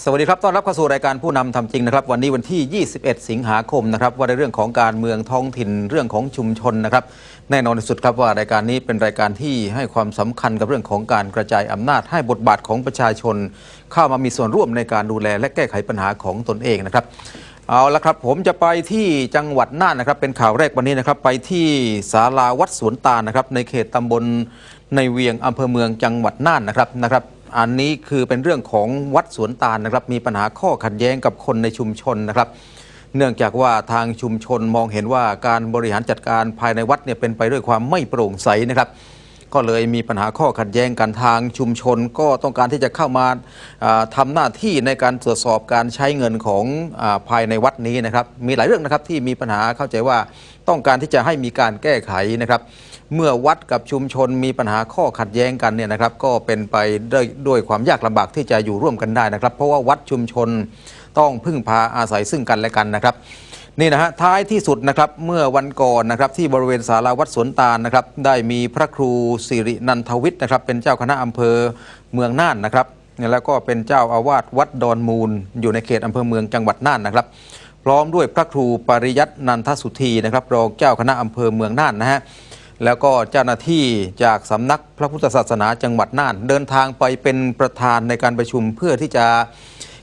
สวัสดีครับ ต้อนรับเข้าสู่รายการผู้นำทำจริงนะครับ วันนี้วันที่ 21 สิงหาคมนะครับว่าในเรื่องของการเมืองท้องถิ่นเรื่องของชุมชนนะครับแน่นอนที่สุดครับว่ารายการนี้เป็นรายการที่ให้ความสำคัญกับเรื่องของการกระจายอำนาจให้บทบาทของประชาชน เข้ามามีส่วนร่วมในการดูแล และแก้ไขปัญหาของตนเองนะครับเอาละครับผมจะไปที่จังหวัดน่านนะครับ เป็นข่าวแรกวันนี้นะครับ ไปที่ศาลาวัดสวนตาลนะครับ ในเขตตำบลในเวียงอำเภอเมืองจังหวัดน่านนะครับนะครับ อันนี้คือเป็นเรื่องของวัดสวนตาลนะครับ มีปัญหาข้อขัดแย้งกับคนในชุมชนนะครับ เนื่องจากว่าทางชุมชนมองเห็นว่าการบริหารจัดการภายในวัดเนี่ยเป็นไปด้วยความไม่โปร่งใสนะครับ ก็เลยมีปัญหาข้อขัดแย้งกันทางชุมชน ก็ต้องการที่จะเข้ามาทำาหน้าที่ในการตรวจสอบการใช้เงินของอภายในวัดนี้นะครับ มีหลายเรื่องนะครับที่มีปัญหาเข้าใจว่าต้องการที่จะให้มีการแก้ไขนะครับ เมื่อวัดกับชุมชนมีปัญหาข้อขัดแย้งกันเนี่ยนะครับก็เป็นไปด้วยด้วยความยากลำบากที่จะอยู่ร่วมกันได้นะครับ เพราะว่าวัดชุมชนต้องพึ่งพาอาศัยซึ่งกันและกันนะครับนี่นะฮะท้ายที่สุดนะครับเมื่อวันก่อนนะครับที่บริเวณศาลาวัดสวนตาลนะครับได้มีพระครูสิรินันทวิทย์นะครับเป็นเจ้าคณะอำเภอเมืองน่านนะครับแล้วก็เป็นเจ้าอาวาสวัดดอนมูล อยู่ในเขตอำเภอเมืองจังหวัดน่านนะครับ พร้อมด้วยพระครูปริยัตินันทสุธีนะครับรองเจ้าคณะอำเภอเมืองน่านนะฮะ แล้วก็เจ้าหน้าที่จากสำนักพระพุทธศาสนาจังหวัดน่าน เดินทางไปเป็นประธานในการประชุมเพื่อที่จะ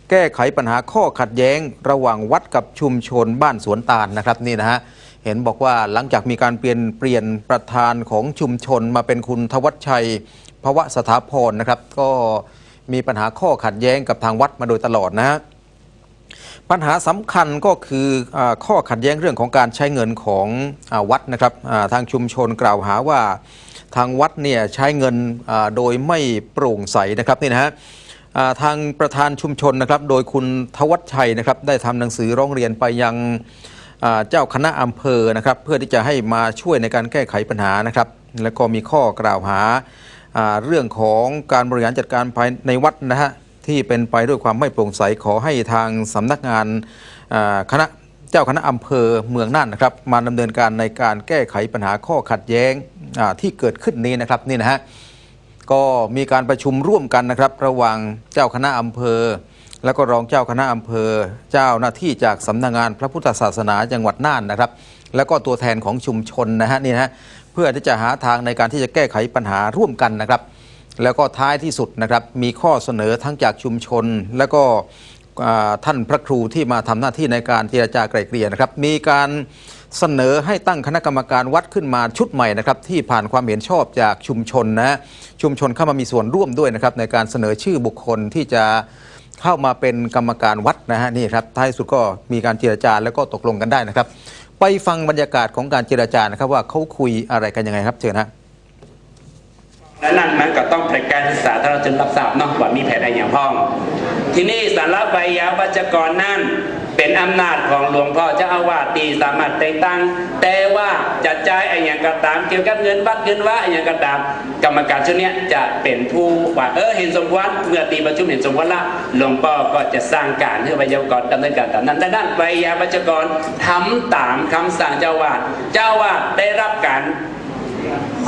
แก้ไขปัญหาข้อขัดแย้ง ระหว่างวัดกับชุมชนบ้านสวนตาลนะครับนี่นะฮะเห็นบอกว่าหลังจากมีการเปลี่ยนเปลี่ยนประธานของชุมชนมาเป็นคุณทวัชชัยภวะสถาพรนะครับ ก็มีปัญหาข้อขัดแย้งกับทางวัดมาโดยตลอดนะฮะ ปัญหาสำคัญก็คืออข้อขัดแย้งเรื่องของการใช้เงินของอวัดนะครับทางชุมชนกล่าวหาว่าทางวัดเนี่ยใช้เงินโดยไม่โปร่งใสนะครับนี่นะฮะทางประธานชุมชนนะครับโดยคุณทวัชชัยนะครับได้ทำหนังสือร้องเรียนไปยังเจ้าคณะอำเภอนะครับเพื่อที่จะให้มาช่วยในการแก้ไขปัญหานะครับ แล้วก็มีข้อกล่าวหาเรื่องของการบริหารจัดการภายในวัดนะฮะ ที่เป็นไปด้วยความไม่โปร่งใสขอให้ทางสำนักงานคณะเจ้าคณะอำเภอเมืองน่านนะครับ มาดำเนินการในการแก้ไขปัญหาข้อขัดแย้งที่เกิดขึ้นนี้นะครับนี่นะฮะก็มีการประชุมร่วมกันนะครับ ระหว่างเจ้าคณะอำเภอ แล้วก็รองเจ้าคณะอำเภอ เจ้าหน้าที่จากสำนักงานพระพุทธศาสนาจังหวัดน่านนะครับ แล้วก็ตัวแทนของชุมชนนะฮะนี่นะฮะเพื่อที่จะหาทางในการที่จะแก้ไขปัญหาร่วมกันนะครับ แล้วก็ท้ายที่สุดนะครับมีข้อเสนอทั้งจากชุมชน แล้วก็ท่านพระครูที่มาทำหน้าที่ในการเจรจาไกล่เกลี่ยนะครับมีการเสนอให้ตั้งคณะกรรมการวัดขึ้นมาชุดใหม่นะครับที่ผ่านความเห็นชอบจากชุมชนนะชุมชนเข้ามามีส่วนร่วมด้วยนะครับในการเสนอชื่อบุคคลที่จะเข้ามาเป็นกรรมการวัดนะฮะนี่ครับท้ายสุดก็มีการเจรจาแล้วก็ตกลงกันได้นะครับ ไปฟังบรรยากาศของการเจรจานะครับว่าเขาคุยอะไรกันยังไงครับเชิญฮะ และนั่นมันก็ต้องแผนการศึกษาถ้าเราจะรับทราบเนาะว่ามีแผนอะไรอย่างพ้อง ที่นี่สารวัยยาวัจกรนั่นเป็นอำนาจของหลวงพ่อเจ้าอาวาสตีสามารถแต่งตั้ง แต่ว่าจะจ่ายอะไรอย่างกระตาม เกี่ยวกับเงินบัตรเงินว่าอะไรอย่างกระตาม กรรมการชุดนี้จะเป็นผู้ว่าเออเห็นสมควรเมื่อตีประชุมเห็นสมควรละหลวงพ่อก็จะสร้างการให้วิยากรดำเนินการตามนั้นดังนั้นวิยาวัจกรทำตามคำสั่งเจ้าอาวาสเจ้าอาวาสได้รับการ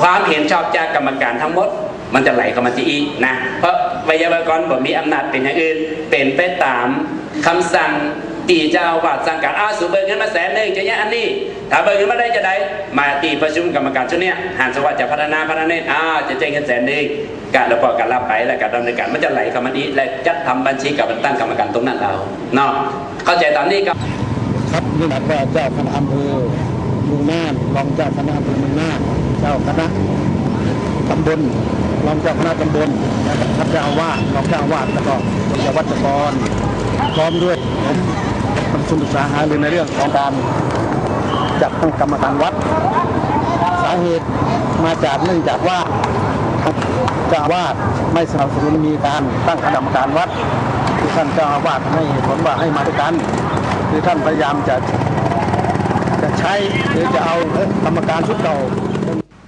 ความเห็นชอบจากกรรมการทั้งหมด มันจะไหลเข้ามาที่อีกนะเพราะวิยากรบ่มีอำนาจเป็นอย่างอื่น เป็นไปตามคำสั่งตีเจ้าวาดสั่งการอ้าสูบเบิกเงินมาแสนหนึ่งจะยังอันนี้ถ้าเบิกเงินมาได้จะได้มาตีประชุมกรรมการชุดเนี้ยหานสวัสดิ์จะพัฒนาพัฒนาเนตอ้าจะแจ้งเงินแสนหนึ่งการแล้วพอการรับไปแล้วการดำเนินการมันจะไหลเข้ามานี้และจัดทำบัญชีกับตั้งกรรมการตรงนั้นเราเนาะเข้าใจตามนี้ครับครับนี่หมายว่าเจ้าคณะอำเภอเมืองน่านรองเจ้าคณะอำเภอเมืองน่าน เจ้าคณะตำบลรองเจ้าคณะตำบลนะครับเจ้าอาวาสรองเจ้าอาวาสแล้วก็คนเจ้วัดกรพร้อมด้วยผมประชุมศึกษาหารือในเรื่องของการจัดตั้งกรรมการวัด สาเหตุมาจากเนื่องจากว่าเจ้าวาสไม่สนับสนุนมีการตั้งคณะกรรมการวัดที่ท่านเจ้าอาวาสให้ผลว่าให้มาด้วยกันคือท่านพยายามจะจะใช้หรือจะเอากรรมการชุดเก่า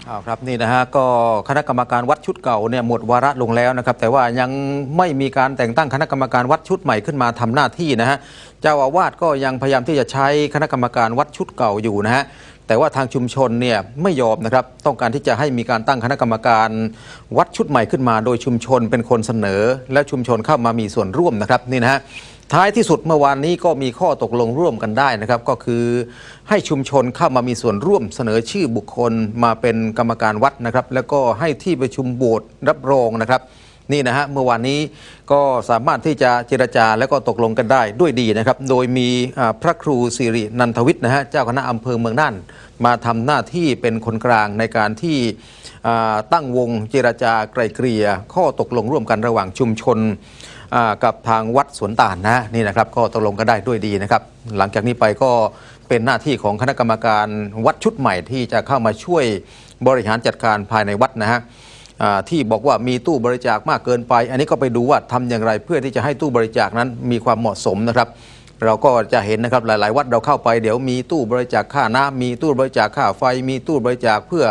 อาครับนี่นะฮะก็คณะกรรมการวัดชุดเก่าเนี่ยหมดวาระลงแล้วนะครับ แต่ว่ายังไม่มีการแต่งตั้งคณะกรรมการวัดชุดใหม่ขึ้นมาทำหน้าที่นะฮะเจ้าอาวาสก็ยังพยายามที่จะใช้คณะกรรมการวัดชุดเก่าอยู่นะฮะแต่ว่าทางชุมชนเนี่ยไม่ยอมนะครับต้องการที่จะให้มีการตั้งคณะกรรมการวัดชุดใหม่ขึ้นมา โดยชุมชนเป็นคนเสนอ และชุมชนเข้ามามีส่วนร่วมนะครับนี่นะฮะ ท้ายที่สุดเมื่อวานนี้ก็มีข้อตกลงร่วมกันได้นะครับ ก็คือให้ชุมชนเข้ามามีส่วนร่วมเสนอชื่อบุคคลมาเป็นกรรมการวัดนะครับ แล้วก็ให้ที่ประชุมโบสถ์รับรองนะครับนี่นะฮะเมื่อวานนี้ก็สามารถที่จะเจรจาแล้วก็ตกลงกันได้ด้วยดีนะครับ โดยมีพระครูสิรินันทวิทย์นะฮะเจ้าคณะอำเภอเมืองน่านมาทำหน้าที่เป็นคนกลางในการที่ตั้งวงเจรจาไกลเกลี่ยข้อตกลงร่วมกันระหว่างชุมชน กับทางวัดสวนตาลนะนี่นะครับก็ตกลงกันได้ด้วยดีนะครับ หลังจากนี้ไปก็เป็นหน้าที่ของคณะกรรมการวัดชุดใหม่ที่จะเข้ามาช่วยบริหารจัดการภายในวัดนะฮะที่บอกว่ามีตู้บริจาคมากเกินไป อันนี้ก็ไปดูว่าทำอย่างไรเพื่อที่จะให้ตู้บริจาคนั้นมีความเหมาะสมนะครับ เราก็จะเห็นนะครับหลาย ๆ วัดเราเข้าไป เดี๋ยวมีตู้บริจาคค่าน้ำมีตู้บริจาคค่าไฟ มีตู้บริจาคเพื่อ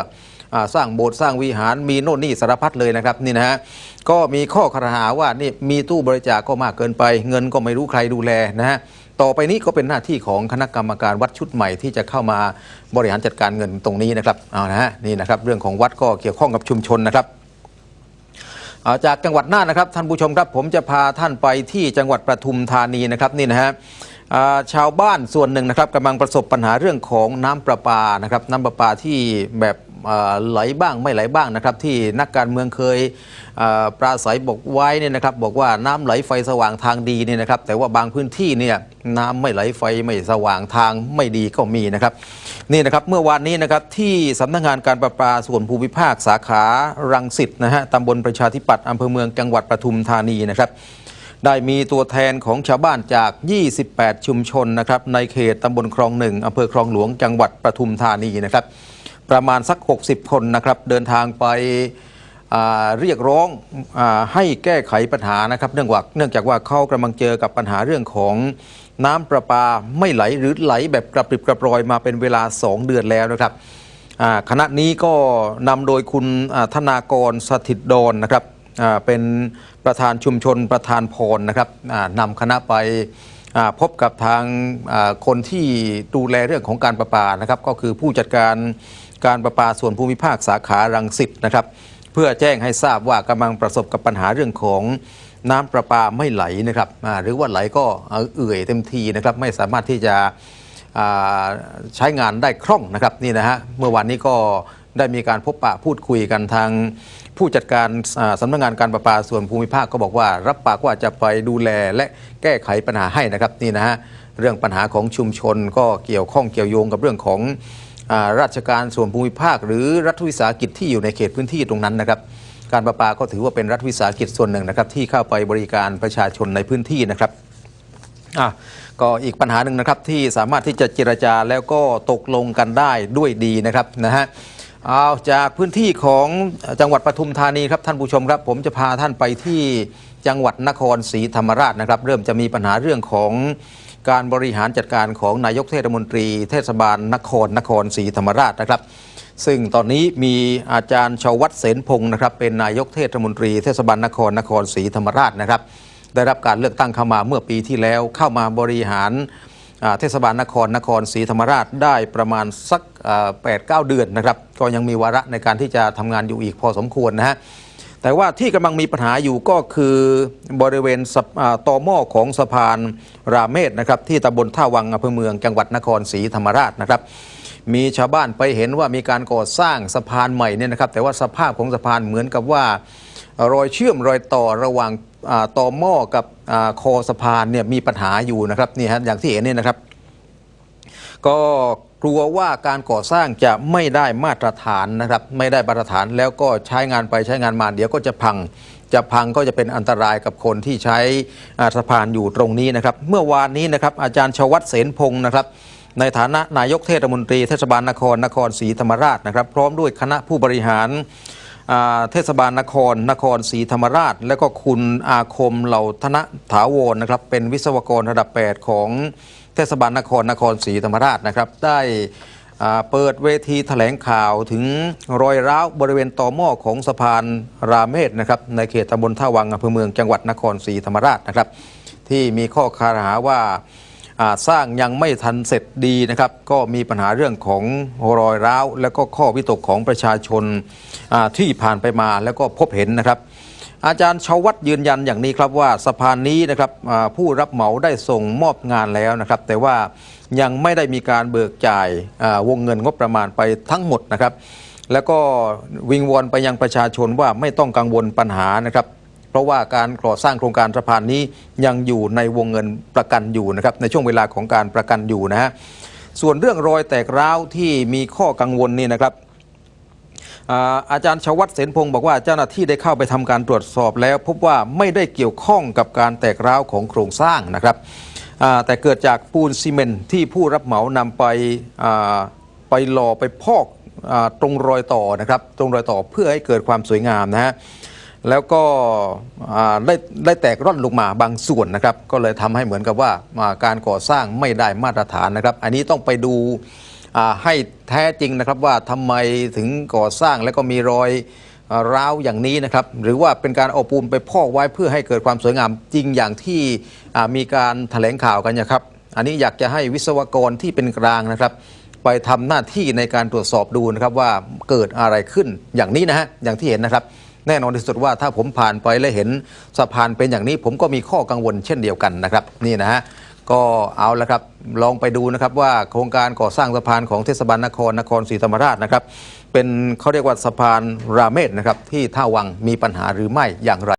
สร้างโบสถ์สร้างวิหารมีโน่นนี่สารพัดเลยนะครับนี่นะฮะก็มีข้อครหาว่านี่มีตู้บริจาคก็มากเกินไป เงินก็ไม่รู้ใครดูแลนะฮะต่อไปนี้ก็เป็นหน้าที่ของคณะกรรมการวัดชุดใหม่ที่จะเข้ามาบริหารจัดการเงินตรงนี้นะครับเอานะฮะนี่นะครับเรื่องของวัดก็เกี่ยวข้องกับชุมชนนะครับาจากจังหวัดน่านนะครับท่านผู้ชมครับผมจะพาท่านไปที่จังหวัดปทุมธานีนะครับนี่นะฮะชาวบ้านส่วนหนึ่งนะครับกำลังประสบปัญหาเรื่องของน้ำประปานะครับน้ำประปาที่แบบ ไหลบ้างไม่ไหลบ้างนะครับ ที่นักการเมืองเคยปราศัยบอกไว้เนี่ยนะครับ บอกว่าน้ำไหลไฟสว่างทางดีเนี่ยนะครับ แต่ว่าบางพื้นที่เนี่ยน้ำไม่ไหลไฟไม่สว่างทางไม่ดีก็มีนะครับนี่นะครับเมื่อวานนี้นะครับที่สำนักงานการประปาส่วนภูมิภาคสาขารังสิตนะฮะตำบลประชาธิปัตย์อำเภอเมืองจังหวัดปทุมธานีนะครับได้มีตัวแทนของชาวบ้านจาก 28 ชุมชนนะครับในเขตตำบลคลองหนึ่งอำเภอคลองหลวงจังหวัดปทุมธานีนะครับ ประมาณสัก 60 คนนะครับ เดินทางไปเรียกร้องอให้แก้ไขปัญหานะครับ เนื่องว่าเนื่องจากว่าเขากำลังเจอกับปัญหาเรื่องของน้ำประปาไม่ไหลหรือไหลแบบกระปริบกระปรอยมาเป็นเวลา 2 เดือนแล้วนะครับคณะนี้ก็นำโดยคุณธนากรสถิตดอนนะครับเป็นประธานชุมชนประธานพรนะครับนำคณะไปพบกับทางคนที่ดูแลเรื่องของการประปานะครับ ก็คือผู้จัดการ การประปาส่วนภูมิภาคสาขารังสิตนะครับ เพื่อแจ้งให้ทราบว่ากำลังประสบกับปัญหาเรื่องของน้ำประปาไม่ไหลนะครับหรือว่าไหลก็เอื่อยเต็มทีนะครับ ไม่สามารถที่จะใช้งานได้คล่องนะครับนี่นะฮะเมื่อวานนี้ก็ได้มีการพบปะพูดคุยกันทางผู้จัดการสำนักงานการประปาส่วนภูมิภาคก็บอกว่า รับปากว่าจะไปดูแลและแก้ไขปัญหาให้นะครับนี่นะฮะเรื่องปัญหาของชุมชนก็เกี่ยวข้องเกี่ยวโยงกับเรื่องของ ราชการส่วนภูมิภาค หรือรัฐวิสาหกิจที่อยู่ในเขตพื้นที่ตรงนั้นนะครับ การประปาก็ถือว่าเป็นรัฐวิสาหกิจส่วนหนึ่งนะครับ ที่เข้าไปบริการประชาชนในพื้นที่นะครับอะก็อีกปัญหาหนึ่งนะครับที่สามารถที่จะเจรจาแล้วก็ตกลงกันได้ด้วยดีนะครับนะฮะเอาจากพื้นที่ของจังหวัดปทุมธานีครับท่านผู้ชมครับ ผมจะพาท่านไปที่จังหวัดนครศรีธรรมราชนะครับ เริ่มจะมีปัญหาเรื่องของ การบริหารจัดการของนายกเทศมนตรีเทศบาลนครนครศรีธรรมราชนะครับ ซึ่งตอนนี้มีอาจารย์ชาววัดเสนพงศ์นะครับ เป็นนายกเทศมนตรีเทศบาลนครนครศรีธรรมราชนะครับ ได้รับการเลือกตั้งเข้ามาเมื่อปีที่แล้วเข้ามาบริหารเทศบาลนครนครศรีธรรมราชได้ประมาณสักแปดเก้าเดือนนะครับ ก็ยังมีวาระในการที่จะทำงานอยู่อีกพอสมควรนะฮะ แต่ว่าที่กำลังมีปัญหาอยู่ก็คือบริเวณสะอ่าตอหม้อของสะพานราเมศนะครับที่ตำบลท่าวังอำเภอเมืองจังหวัดนครศรีธรรมราชนะครับ มีชาวบ้านไปเห็นว่ามีการก่อสร้างสะพานใหม่เนี่ยนะครับ แต่ว่าสภาพของสะพานเหมือนกับว่ารอยเชื่อมรอยต่อระหว่างต่อหม้อกับอคอสะพานเนี่ยมีปัญหาอยู่นะครับนี่ฮะอย่างที่เห็นเนี่ยนะครับ ก็กลัวว่าการก่อสร้างจะไม่ได้มาตรฐานนะครับ ไม่ได้มาตรฐานแล้วก็ใช้งานไปใช้งานมาเดี๋ยวก็จะพัง จะพังก็จะเป็นอันตรายกับคนที่ใช้สะพานอยู่ตรงนี้นะครับ เมื่อวานนี้นะครับอาจารย์ชวัตเสนพงศ์นะครับ ในฐานะนายกเทศมนตรีเทศบาลนครนครศรีธรรมราชนะครับ พร้อมด้วยคณะผู้บริหารเทศบาลนครนครศรีธรรมราช และก็คุณอาคมเหล่าธนถาวรนะครับ เป็นวิศวกรระดับ 8 ของ เทศบาลนครนครศรีธรรมราชนะครับ ได้เปิดเวทีแถลงข่าวถึงรอยร้าวบริเวณต่อหม้อของสะพานรามเมศนะครับในเขตตำบลท่าวังอำเภอเมืองจังหวัดนครศรีธรรมราชนะครับ ที่มีข้อคารหาว่าสร้างยังไม่ทันเสร็จดีนะครับ ก็มีปัญหาเรื่องของรอยร้าว และก็ข้อวิตกของประชาชนที่ผ่านไปมาแล้วก็พบเห็นนะครับ อาจารย์ชาววัดยืนยันอย่างนี้ครับว่าสะพานนี้นะครับผู้รับเหมาได้ส่งมอบงานแล้วนะครับ แต่ว่ายังไม่ได้มีการเบิกจ่ายวงเงินงบประมาณไปทั้งหมดนะครับ แล้วก็วิงวอนไปยังประชาชนว่าไม่ต้องกังวลปัญหานะครับ เพราะว่าการก่อสร้างโครงการสะพานนี้ยังอยู่ในวงเงินประกันอยู่นะครับในช่วงเวลาของการประกันอยู่นะฮะส่วนเรื่องรอยแตกร้าวที่มีข้อกังวลนี่นะครับ อาจารย์ชวัตเสนพงศ์บอกว่าเจ้าหน้าที่ได้เข้าไปทำการตรวจสอบแล้ว พบว่าไม่ได้เกี่ยวข้องกับการแตกร้าวของโครงสร้างนะครับแต่เกิดจากปูนซีเมนที่ผู้รับเหมานำไปไปหล่อไปพอกอตรงรอยต่อนะครับ ตรงรอยต่อเพื่อให้เกิดความสวยงามนะฮะแล้วก็ได้ได้แตกร่อนลงมาบางส่วนนะครับ ก็เลยทำให้เหมือนกับว่าการก่อสร้างไม่ได้มาตรฐานนะครับ อันนี้ต้องไปดู ให้แท้จริงนะครับว่าทำไมถึงก่อสร้างแล้วก็มีรอยร้าวอย่างนี้นะครับ หรือว่าเป็นการเอาปูนไปพอกไว้เพื่อให้เกิดความสวยงามจริงอย่างที่มีการแถลงข่าวกันนะครับ อันนี้อยากจะให้วิศวกรที่เป็นกลางนะครับ ไปทำหน้าที่ในการตรวจสอบดูนะครับว่าเกิดอะไรขึ้นอย่างนี้นะฮะอย่างที่เห็นนะครับ แน่นอนที่สุดว่าถ้าผมผ่านไปและเห็นสะพานเป็นอย่างนี้ ผมก็มีข้อกังวลเช่นเดียวกันนะครับ นี่นะฮะ ก็เอาละครับลองไปดูนะครับว่าโครงการก่อสร้างสะพานของเทศบาลนครนครศรีธรรมราชนะครับ เป็นเขาเรียกว่าสะพานราเมศนะครับที่ท่าวังมีปัญหาหรือไม่อย่างไร